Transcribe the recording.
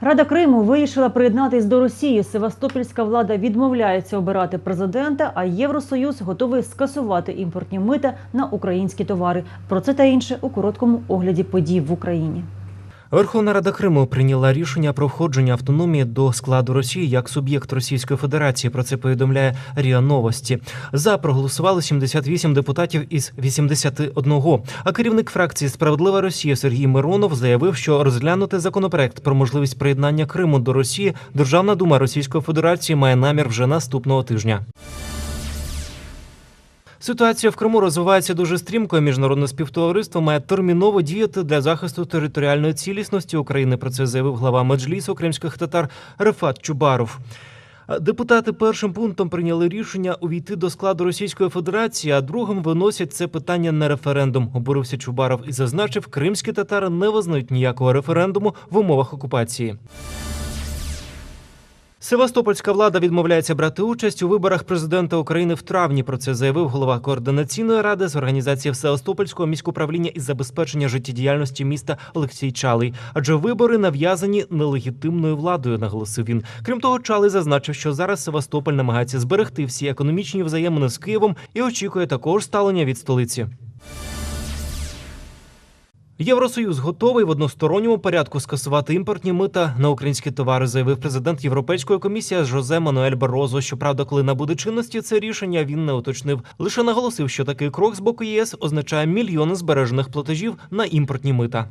Рада Криму вирішила приєднатись до Росії. Севастопольська влада відмовляється обирати президента, а Євросоюз готовий скасувати імпортні мита на українські товари. Про це та інше у короткому огляді подій в Україні. Верховна Рада Криму прийняла рішення про входження автономії до складу Росії як суб'єкт Російської Федерації. Про це повідомляє Ріа Новості. За проголосували 78 депутатів із 81. А керівник фракції Справедлива Росія Сергій Миронов заявив, що розглянути законопроект про можливість приєднання Криму до Росії Державна дума Російської Федерації має намір вже наступного тижня. Ситуація в Криму розвивається дуже стрімко. Міжнародне співтовариство має терміново діяти для захисту територіальної цілісності України. Про це заявив глава меджлісу кримських татар Рефат Чубаров. Депутати першим пунктом прийняли рішення увійти до складу Російської Федерації, а другим виносять це питання на референдум. Обурився Чубаров і зазначив, кримські татари не визнають ніякого референдуму в умовах окупації. Севастопольська влада відмовляється брати участь у виборах президента України в травні. Про це заявив голова координаційної ради з організації Севастопольського міськуправління із забезпечення життєдіяльності міста Олексій Чалий. Адже вибори нав'язані нелегітимною владою, наголосив він. Крім того, Чалий зазначив, що зараз Севастополь намагається зберегти всі економічні взаємини з Києвом і очікує також ставлення від столиці. Євросоюз готовий в односторонньому порядку скасувати імпортні мита на українські товари, заявив президент Європейської комісії Жозе Мануель Барозо. Щоправда, коли набуде чинності це рішення він не уточнив. Лише наголосив, що такий крок з боку ЄС означає мільйони збережених платежів на імпортні мита.